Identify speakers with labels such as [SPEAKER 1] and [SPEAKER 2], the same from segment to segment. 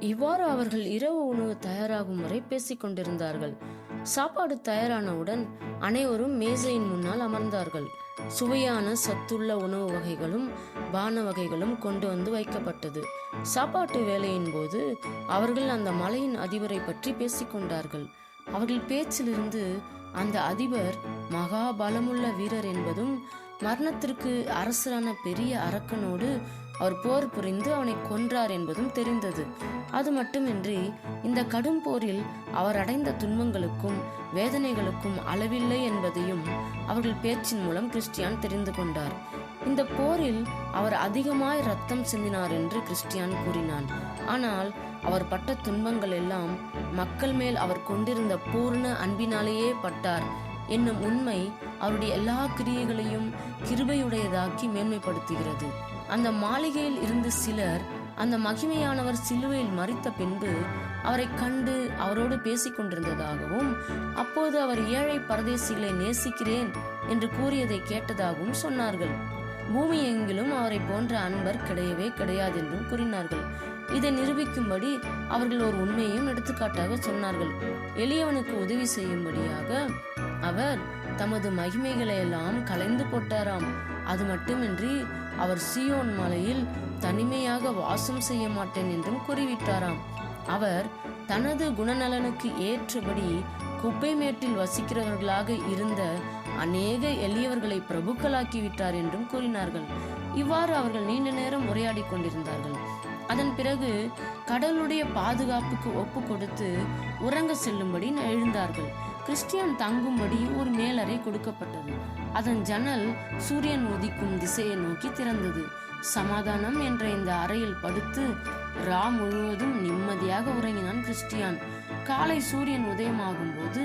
[SPEAKER 1] இவ்வாறு அவர்கள் இரவு உணவு தயாராகும் வரை பேசிக் கொண்டிருந்தார்கள். சாப்பாடு தயாரானவுடன் அனைவரும் மேசையின் முன்னால் அமர்ந்தார்கள். சுவையான சத்துள்ள உணவு வகைகளும் பான வகைகளும் கொண்டு வந்து வைக்கப்பட்டது. சாப்பாட்டு வேலையின் போது அவர்கள் அந்த மலையின் அதிபரை பற்றி பேசிக்கொண்டார்கள் அவர்கள் பேச்சிலிருந்து அந்த அதிபர் மகா பலமுள்ள வீரர் என்பதும் மரணத்திற்கு அரசரான பெரிய அரக்கனோடு அவர் போர் புரிந்து அவனை கொன்றார் என்பதும் தெரிந்தது. அது மட்டுமின்றி இந்த கடும் போரில் அவர் அடைந்த துன்பங்களுக்கும் வேதனைகளுக்கும் அளவில்லை என்பதையும் அவர்கள் பேச்சின் மூலம் கிறிஸ்டியான் தெரிந்து கொண்டார். இந்த போரில் அவர் அதிகமாய் ரத்தம் சிந்தினார் என்று கிறிஸ்டியான் கூறினான். ஆனால் அவர் பட்ட துன்பங்கள் எல்லாம் மக்கள் மேல் அவர் கொண்டிருந்த பூர்ண அன்பினாலேயே பட்டார். என்னும் உண்மை அவருடைய எல்லா கிரியைகளையும் கிருபையுடையதாக்கி மேன்மைப்படுத்துகிறது. அந்த மாளிகையில் இருந்து சிலர் அந்த மகிமையானவர் சிலுவையில் மறித்த பின்பு அவரை கண்டு அவரோடு பேசிக் கொண்டிருந்ததாகவும் அப்போது அவர் ஏழை பரதேசிகளை நேசிக்கிறேன் என்று கூறியதை கேட்டதாகவும் சொன்னார்கள். பூமி எங்கிலும் அவரை போன்ற அன்பர் கிடையவே கிடையாது என்றும் கூறினார்கள். இதை நிரூபிக்கும்படி அவர்கள் ஒரு உண்மையையும் எடுத்துக்காட்டாக சொன்னார்கள். எளியவனுக்கு உதவி செய்யும்படியாக அவர் தமது மகிமைகளை எல்லாம் கலைந்து போட்டாராம். அது மட்டுமின்றி அவர் சியோன் மலையில் தனிமையாக வாசம் செய்ய மாட்டேன் என்றும் கூறிவிட்டாராம். அவர் தனது குணநலனுக்கு ஏற்றபடி குப்பை மேட்டில் வசிக்கிறவர்களாக இருந்த அநேக எளியவர்களை பிரபுக்களாக்கி விட்டார் என்றும் கூறினார்கள். இவ்வாறு அவர்கள் நீண்ட நேரம் உரையாடி கொண்டிருந்தார்கள். அதன் பிறகு கடலுடைய பாதுகாப்புக்கு ஒப்பு கொடுத்து உறங்க செல்லும்படி எழுந்தார்கள். கிறிஸ்டியன் தங்கும்படி ஒரு மேலறை கொடுக்கப்பட்டது. அதன் ஜன்னல் சூரியன் உதிக்கும் திசையை நோக்கி திறந்தது. சமாதானம் என்ற இந்த அறையில் படுத்து ரா முழுவதும் நிம்மதியாக உறங்கினான் கிறிஸ்டியான். காலை சூரியன் உதயமாகும் போது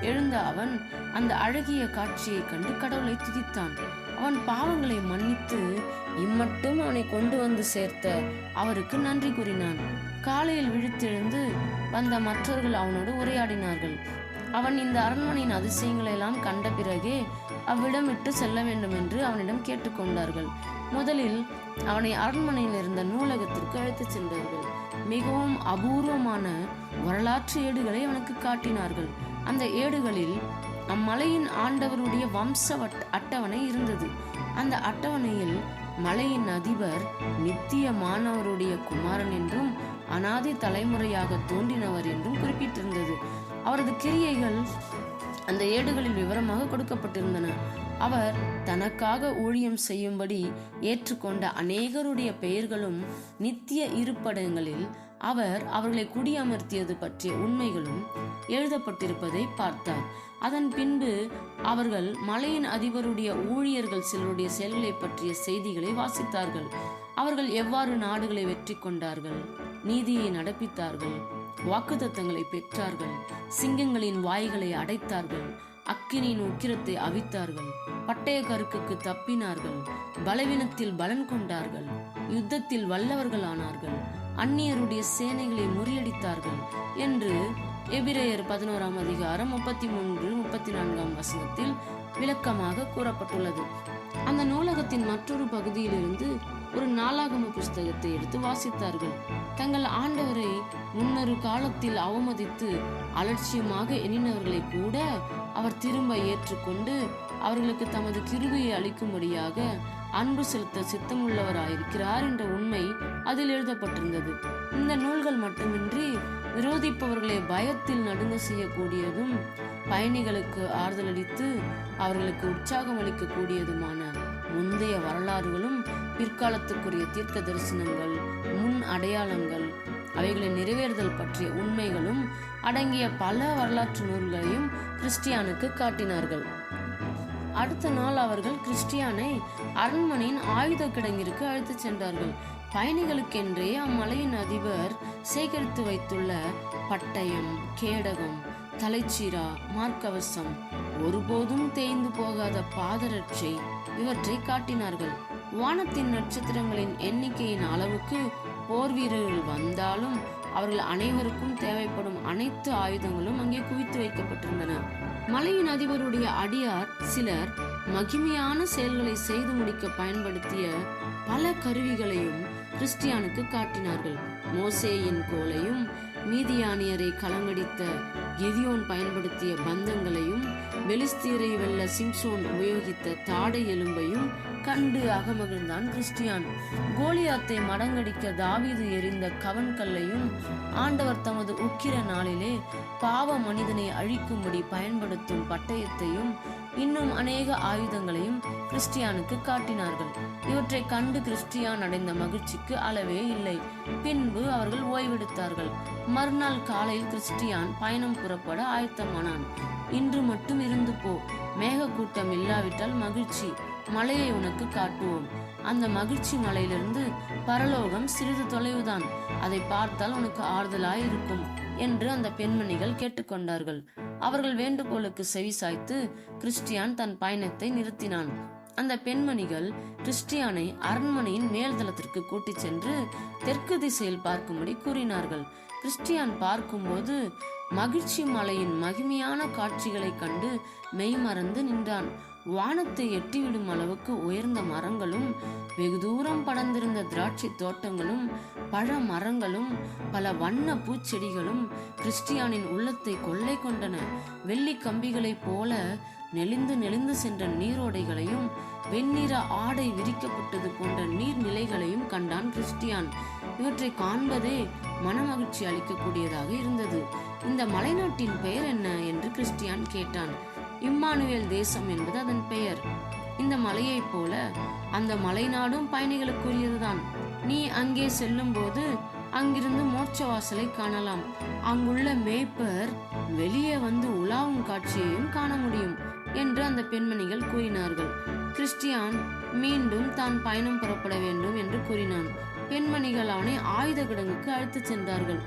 [SPEAKER 1] எழுந்த அவன் அந்த அழகிய காட்சியை கண்டு கடவுளை துதித்தான். அவன் பாவங்களை மன்னித்து இம்மட்டும் அவனை கொண்டு வந்து சேர்த்த அவருக்கு நன்றி கூறினான். காலையில் விழித்தெழுந்து வந்த மற்றவர்கள் அவனோடு உரையாடினார்கள். அவன் இந்த அரண்மனையின் அதிசயங்களை எல்லாம் கண்ட பிறகே அவ்விடம் விட்டு செல்ல வேண்டும் என்று அவனிடம் கேட்டுக்கொண்டார்கள் முதலில் அவனை அரண்மனையில் இருந்த நூலகத்திற்கு அழைத்துச் சென்றார்கள். மிகவும் அபூர்வமான வரலாற்று ஏடுகளை அவனுக்கு காட்டினார்கள். அந்த ஏடுகளில் அம்மலையின் ஆண்டவருடைய வம்ச அட்டவணை இருந்தது. அந்த அட்டவணையில் மலையின் அதிபர் நித்திய மாணவருடைய குமாரன் என்றும் அனாதி தலைமுறையாக தோன்றினவர் என்றும் குறிப்பிட்டிருந்தது. அவரது கிரியைகள் அந்த ஏடுகளில் விவரமாக கொடுக்கப்பட்டிருந்தன. அவர் தனக்காக ஊழியம் செய்யும்படி ஏற்றுக்கொண்ட அநேகருடைய பெயர்களும் நித்திய இருப்படங்களில் அவர் அவர்களை குடியமர்த்தியது பற்றிய உண்மைகளும் எழுதப்பட்டிருப்பதை பார்த்தார். அதன் பின்பு அவர்கள் மலையின் அதிபருடைய ஊழியர்கள் சிலருடைய செயல்களை பற்றிய செய்திகளை வாசித்தார்கள். அவர்கள் எவ்வாறு நாடுகளை வெற்றி கொண்டார்கள் நீதியை நடப்பித்தார்கள். வாக்குத்தத்தங்களை பெற்றார்கள். சிங்கங்களின் வாய்களை அடைத்தார்கள். அக்கினியின் உக்கிரத்தை அவித்தார்கள். பட்டய கருக்குக்கு தப்பினார்கள். பலவீனத்தில் பலன் கொண்டார்கள். யுத்தத்தில் வல்லவர்கள் ஆனார்கள் அந்நியருடைய சேனைகளை முறியடித்தார்கள் என்று எபிரேயர் பதினோராம் அதிகாரம் முப்பத்தி மூன்று முப்பத்தி நான்காம் வசனத்தில் விளக்கமாக கூறப்பட்டுள்ளது. அந்த நூலகத்தின் மற்றொரு பகுதியிலிருந்து ஒரு நாளாகம புஸ்தகத்தை எடுத்து வாசித்தார்கள். தங்கள் ஆண்டவரை முன்னொரு காலத்தில் அவமதித்து அலட்சியமாக எண்ணினவர்களை கூட அவர் திரும்ப ஏற்றுக்கொண்டு அவர்களுக்கு தமது கிருபையை அளிக்கும்படியாக அன்பு செலுத்த சித்தமுள்ளவராயிருக்கிறார் என்ற உண்மை அதில் எழுதப்பட்டிருந்தது. இந்த நூல்கள் மட்டுமின்றி விரோதிப்பவர்களை பயத்தில் நடுங்க செய்யக்கூடியதும் பயணிகளுக்கு ஆறுதலளித்து அவர்களுக்கு உற்சாகம் அளிக்கக்கூடியதுமான முந்தைய வரலாறுகளும் பிற்காலத்துக்குரிய தீர்க்க தரிசனங்கள் முன் அடையாளங்கள் அவைகளின் நிறைவேறுதல் பற்றிய உண்மைகளும் அடங்கிய பல வரலாற்று நூல்களையும் கிறிஸ்டியானுக்கு காட்டினார்கள். அடுத்த நாள் அவர்கள் கிறிஸ்டியானை அரண்மனையின் ஆயுத கிடங்கிற்கு அழைத்துச் சென்றார்கள். பயணிகளுக்கென்றே அம்மலையின் அதிபர் சேகரித்து வைத்துள்ள பட்டயம் கேடகம் தலைச்சீரா மார்க்கவசம் ஒருபோதும் தேய்ந்து போகாத பாதரட்சை இவற்றை காட்டினார்கள். வானத்தின் நட்சத்திரங்களின் எண்ணிக்கையின் அளவுக்கு போர் வீரர்கள் வந்தாலும் அவர்கள் அனைவருக்கும் தேவைப்படும் அனைத்து ஆயுதங்களும் அங்கே குவித்து வைக்கப்பட்டிருந்தன. மலையின் அதிபருடைய அடியார் சிலர் மகிமையான செயல்களை செய்து முடிக்க பயன்படுத்திய பல கருவிகளையும் கிறிஸ்டியானுக்கு காட்டினார்கள். மோசேயின் கோலையும் மீதியானியரை கலங்கடித்த கெதியோன் பயன்படுத்திய பந்தங்களையும் பெலிஸ்தீரை வெல்ல சிம்சோன் உபயோகித்த தாடை எலும்பையும் கண்டு அகமகிழ்ந்தான் கிறிஸ்டியான். கோலியாத்தை மடங்கடிக்க தாவீது எறிந்த கவன் கல்லையும் ஆண்டவர் தமது உக்கிர நாளிலே பாவ மனிதனை அழிக்கும்படி பயன்படுத்தும் பட்டயத்தையும் இன்னும் அநேக ஆயுதங்களையும் கிறிஸ்டியானுக்கு காட்டினார்கள். இவற்றை கண்டு கிறிஸ்டியான் அடைந்த மகிழ்ச்சிக்கு அளவே இல்லை. பின்பு அவர்கள் ஓய்வெடுத்தார்கள். மறுநாள் காலையில் கிறிஸ்டியான் பயணம் புறப்பட ஆயத்தமானான். இன்று மட்டும் இருந்து போ. மேகக்கூட்டம் இல்லாவிட்டால் மகிழ்ச்சி. மலையை உனக்கு காட்டுவோம். அந்த மகிழ்ச்சி மலையிலிருந்து பரலோகம் சிறிது தொலைவுதான். அதை பார்த்தால் உனக்கு ஆறுதலாய் இருக்கும் என்று அந்த பெண்மணிகள் கேட்டுக்கொண்டார்கள். அவர்கள் வேண்டுகோளுக்கு செவி சாய்த்து கிறிஸ்டியான் தன் பயணத்தை நிறுத்தினான். அந்த பெண்மணிகள் கிறிஸ்டியானை அரண்மனையின் மேல்தளத்திற்கு கூட்டிச் சென்று தெற்கு திசையில் பார்க்கும்படி கூறினார்கள். கிறிஸ்டியான் பார்க்கும்போது மகிழ்ச்சி மலையின் மகிமையான காட்சிகளைக் கண்டு மெய்மறந்து நின்றான். வானத்தை எட்டிவிடும் அளவுக்கு உயர்ந்த மரங்களும் வெகு தூரம் படர்ந்திருந்த திராட்சை தோட்டங்களும் பழ மரங்களும் பல வண்ண பூச்செடிகளும் கிறிஸ்டியானின் உள்ளத்தை கொள்ளை கொண்டன. வெள்ளி கம்பிகளைப் போல நெளிந்து நெளிந்து சென்ற நீரோடைகளையும் வெண்ணிற ஆடை விரிக்கப்பட்டது போன்ற நீர்நிலைகளையும் கண்டான் கிறிஸ்டியான். இவற்றை காண்பதே மனமகிழ்ச்சி அளிக்கக்கூடியதாக இருந்தது. இந்த மலைநாட்டின் பெயர் என்ன? என்று கிறிஸ்டியான் கேட்டான். இம்மானுவேல் தேசம் என்பது அதன் பெயர். இந்த மலையைப் போல அந்த மலைநாடும் பயணிகளுக்குரியதுதான். நீ அங்கே செல்லும்போது அங்கிருந்து மோட்ச வாசலை காணலாம். அங்குள்ள மேய்ப்பர் வெளியே வந்து உலாவும் காட்சியையும் காண முடியும் என்று அந்த பெண்மணிகள் கூறினார்கள். கிறிஸ்டியான் மீண்டும் தான் பயணம் புறப்பட வேண்டும் என்று கூறினான். பெண்மணிகள் அவனை ஆயுத கிடங்குக்கு அழைத்துச் சென்றார்கள்.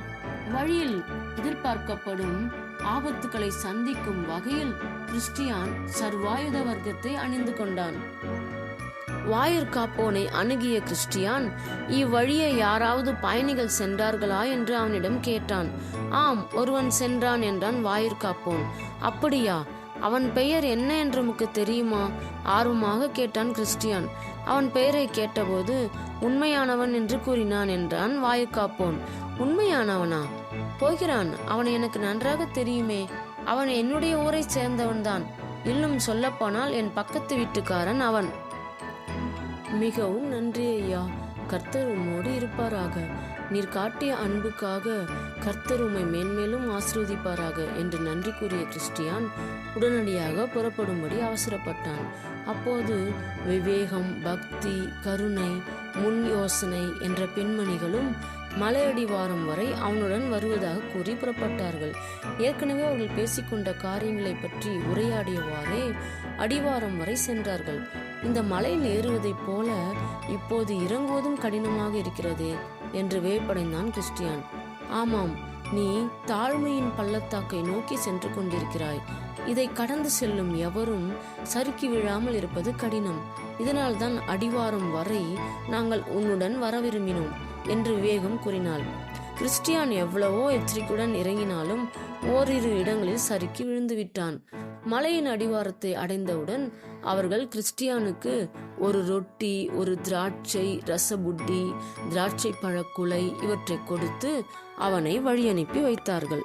[SPEAKER 1] வழியில் எதிர்பார்க்கப்படும் ஆபத்துக்களை சந்திக்கும் வகையில் கிறிஸ்டியான் சர்வாயுத வர்க்கத்தை அணிந்து கொண்டான். வாயிற்காப்போனை அணுகிய கிறிஸ்டியான் இவ்வழியே யாராவது பயணிகள் சென்றார்களா? என்று அவனிடம் கேட்டான். ஆம் ஒருவன் சென்றான் என்றான் வாயிற்காப்போன். அப்படியா? அவன் பெயர் என்ன என்று உமக்கு தெரியுமா? ஆர்வமாக கேட்டான் கிறிஸ்டியான். அவன் பெயரை கேட்டபோது உண்மையானவன் என்று கூறினான் என்றான் வாயுக்காப்போன் உண்மையானவனா? போகிறான். அவன் எனக்கு நன்றாக தெரியுமே. அவன் என்னுடைய ஊரைச் சேர்ந்தவன்தான். இன்னும் சொல்லப்போனால் என் பக்கத்து வீட்டுக்காரன் அவன். மிகவும் நன்றி ஐயா. கர்த்தர் உம்மோடு இருப்பாராக. நீர் காட்டிய அன்புக்காக கர்த்தர் உம்மை மேன்மேலும் ஆசிர்வதிப்பாராக என்று நன்றி கூறிய கிறிஸ்டியான் உடனடியாக புறப்படும்படி அவசரப்பட்டான். அப்போது விவேகம் பக்தி கருணை முன் யோசனை என்ற பெண்மணிகளும் மலையடிவாரம் வரை அவனுடன் வருவதாக கூறி புறப்பட்டார்கள். ஏற்கனவே அவர்கள் பேசிக்கொண்ட காரியங்களை பற்றி உரையாடியவாறே அடிவாரம் வரை சென்றார்கள். இந்த மலையில் ஏறுவதைப் போல இப்போது இறங்குவதும் கடினமாக இருக்கிறதே என்று வேப்படைந்தான் கிறிஸ்டியான். ஆமாம் நீ தாழ்மையின் பள்ளத்தாக்கை நோக்கி சென்று கொண்டிருக்கிறாய். இதை கடந்து செல்லும் எவரும் சறுக்கி விழாமல் இருப்பது கடினம். இதனால்தான் அடிவாரம் வரை நாங்கள் உன்னுடன் வர விரும்பினோம். என்று விவேகம் கூறினாள். கிறிஸ்டியான் எவ்வளவோ எச்சரிக்கையுடன் இறங்கினாலும் ஓரிரு இடங்களில் சறுக்கி விழுந்து விட்டான். மலையின் அடிவாரத்தை அடைந்தவுடன் அவர்கள் கிறிஸ்டியானுக்கு ஒரு ரொட்டி ஒரு திராட்சை ரசபுட்டி திராட்சை பழக்குலை இவற்றை கொடுத்து அவனை வழி அனுப்பி வைத்தார்கள்.